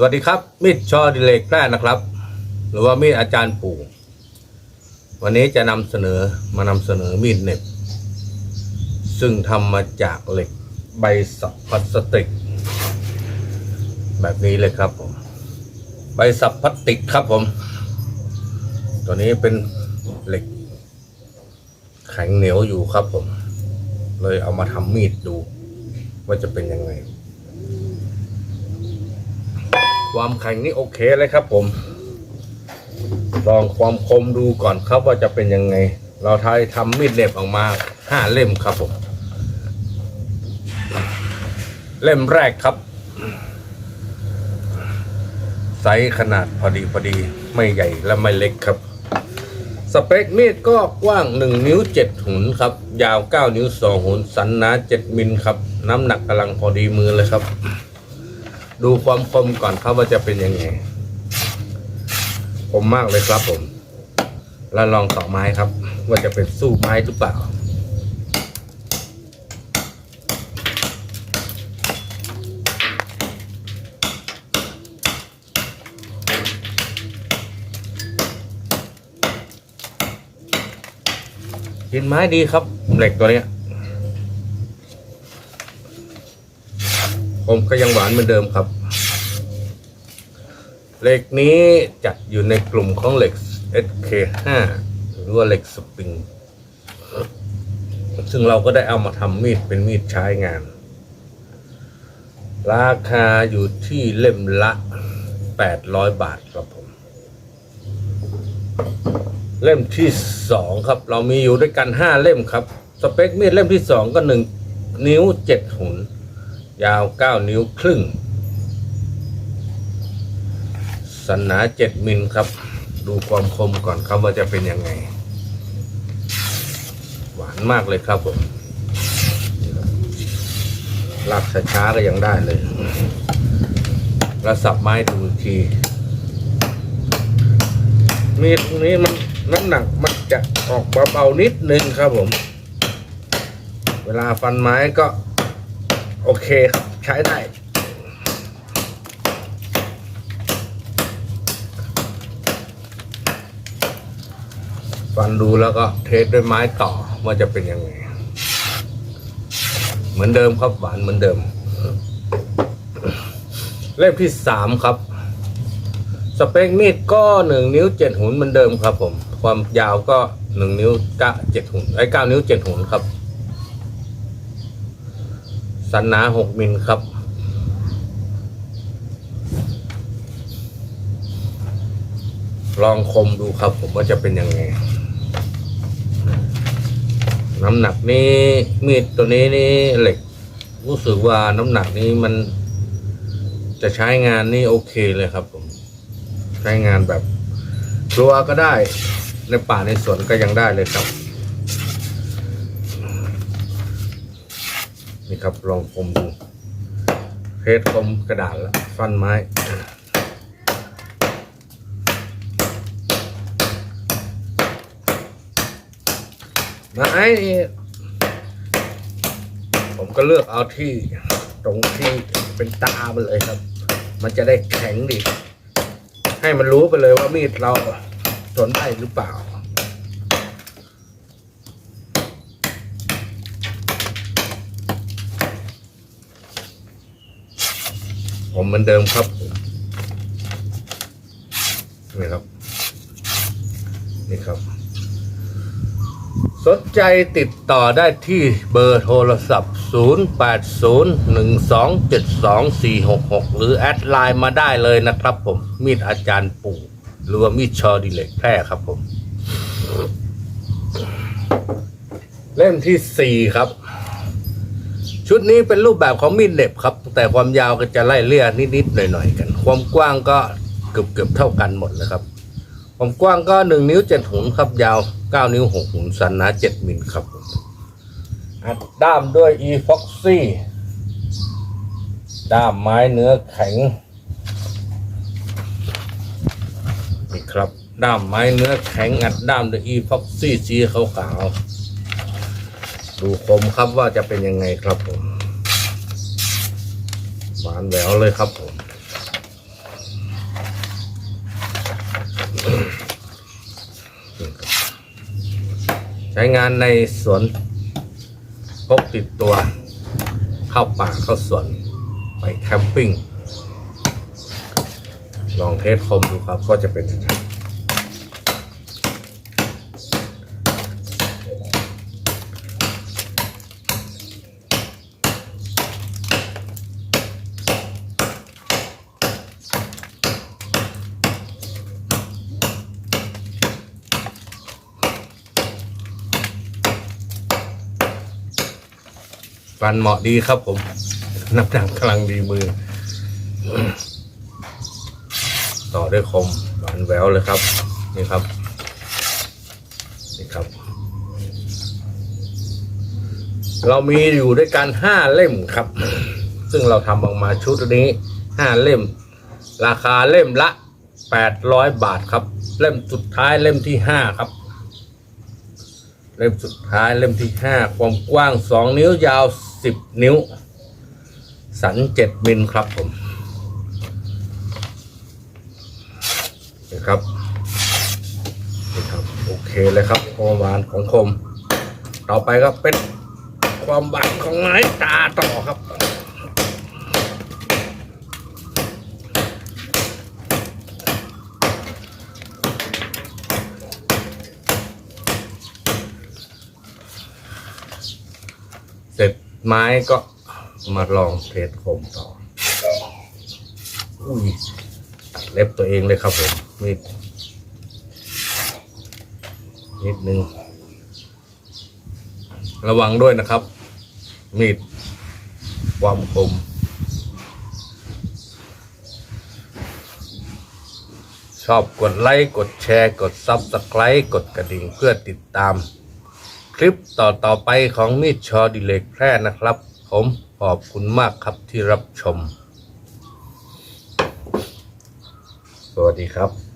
สวัสดีครับ มีดชอดิเลกแพร่นะครับ หรือว่ามีดอาจารย์ปู่ วันนี้จะนำเสนอมานำเสนอมีดเน็บ ซึ่งทำมาจากเหล็กใบสับพลาสติก แบบนี้เลยครับผมใบสับพลาสติกครับผม ตัวนี้เป็นเหล็ก แข็งเหนียวอยู่ครับผม เลยเอามาทำมีดดู ว่าจะเป็นยังไง ความแข็งนี่โอเคเลยครับ ผม ลองความคมดูก่อนครับว่าจะเป็นยังไง เราทายทำมีดเหน็บออกมาห้าเล่มครับผม เล่มแรกครับไซส์ขนาดพอดีพอดีไม่ใหญ่และไม่เล็กครับ สเปคมีดก็กว้าง 1 นิ้ว 7 หุนครับ ยาว 9 นิ้ว 2 หุนสันหนา 7 มิลครับ น้ำหนักกำลังพอดีมือเลยครับ ดูความคมก่อนครับว่าจะเป็นยังไงคมมากเลยครับผม แล้วลองต่อไม้ครับ ว่าจะเป็นสู้ไม้หรือเปล่ากินไม้ดีครับเหล็กตัวเนี้ย ผมก็ยังหวานเหมือนเดิมครับ เหล็กนี้จัดอยู่ในกลุ่มของเหล็ก SK5 หรือว่าเหล็กสปริง ซึ่งเราก็ได้เอามาทำมีดเป็นมีดใช้งาน ราคาอยู่ที่เล่มละ 800 บาทครับผม เล่มที่สองครับ เรามีอยู่ด้วยกันห้าเล่มครับ สเปคมีดเล่มที่สองก็หนึ่งนิ้วเจ็ดหุน ยาวเก้านิ้วครึ่ง สันหนาเจ็ดมิลครับ ดูความคมก่อนครับว่าจะเป็นยังไง หวานมากเลยครับผมลากช้าๆก็ยังได้เลยแล้วสับไม้ดูที มีดตรงนี้มันน้ำหนักมันจะออกเบาๆนิดนึงครับผม เวลาฟันไม้ก็ โอเคครับ ใช้ได้ ฟันดูแล้วก็เทสด้วยไม้ต่อว่าจะเป็นยังไง เหมือนเดิมครับหวานเหมือนเดิม เล่มที่สามครับ สเปคมีดก็หนึ่งนิ้วเจ็ดหุนเหมือนเดิมครับผม ความยาวก็หนึ่งนิ้วกะเจ็ดหุนไอ้เก้านิ้วเจ็ดหุนครับ สันหนาหกมิลครับ ลองคมดูครับ ผมว่าจะเป็นยังไง น้ำหนักนี้มีดตัวนี้นี่เหล็ก รู้สึกว่าน้ำหนักนี้มันจะใช้งานนี่โอเคเลยครับ ผม ใช้งานแบบครัวก็ได้ ในป่าในสวนก็ยังได้เลยครับ นี่ครับลองคมดูเพชรคมกระดาษแล้วฟันไม้ไม้นี่ผมก็เลือกเอาที่ตรงที่เป็นตามันเลยครับ มันจะได้แข็งดี ให้มันรู้ไปเลยว่ามีดเราทนได้หรือเปล่า ผมเหมือนเดิมครับนี่ครับ นี่ครับ สนใจติดต่อได้ที่เบอร์โทรศัพท์ 0801272466 หรือแอดไลน์มาได้เลยนะครับผม มีดอาจารย์ปู่หรือว่ามีดชอดิเล็กแพร่ครับผม เล่มที่สี่ครับ ชุดนี้เป็นรูปแบบของมีดเหน็บครับ แต่ความยาวก็จะไล่เลี่ยนิดๆหน่อยๆกัน ความกว้างก็เกือบๆเท่ากันหมดเลยครับ ความกว้างก็หนึ่งนิ้วเจ็ดหุนครับ ยาวเก้านิ้วหกหุนสันหนาเจ็ดมิลครับอัดด้ามด้วย e foxy ด้ามไม้เนื้อแข็งนี่ครับ ด้ามไม้เนื้อแข็งอัดด้ามด้วย e foxy สีขาวๆ ดูคมครับว่าจะเป็นยังไงครับผมหวานแหววเลยครับผมใช้งานในสวนพกติดตัว เข้าป่าเข้าสวน ไปแคมปิ้ง ลองเทสคมดูครับก็จะเป็นยังไง ฟันเหมาะดีครับผม น้ำหนักกำลังดีมือ ต่อด้วยคมหวานแววเลยครับ นี่ครับ นี่ครับ เรามีอยู่ด้วยกันห้าเล่มครับ ซึ่งเราทำออกมาชุดนี้ห้าเล่ม ราคาเล่มละแปดร้อยบาทครับ เล่มสุดท้ายเล่มที่ห้าครับเล่มสุดท้ายเล่มที่ห้าความกว้างสองนิ้วยาว สิบนิ้ว สันเจ็ดมิลครับผมนะครับนี่ครับ โอเคเลยครับความหวานของคม ต่อไปก็เป็นความหวานของไม้ตาต่อครับ ไม้ก็มาลองเทสคมต่อ อุ้ยตัดเล็บตัวเองเลยครับผมมีดนิดนึง ระวังด้วยนะครับ มีดความคมชอบกดไลค์ กดแชร์ กดซับสไคร b ์กดกระดิ่งเพื่อติดตาม คลิปต่อต่อไปของมีดชอดิเลกแพร่นะครับ ผมขอบคุณมากครับที่รับชม สวัสดีครับ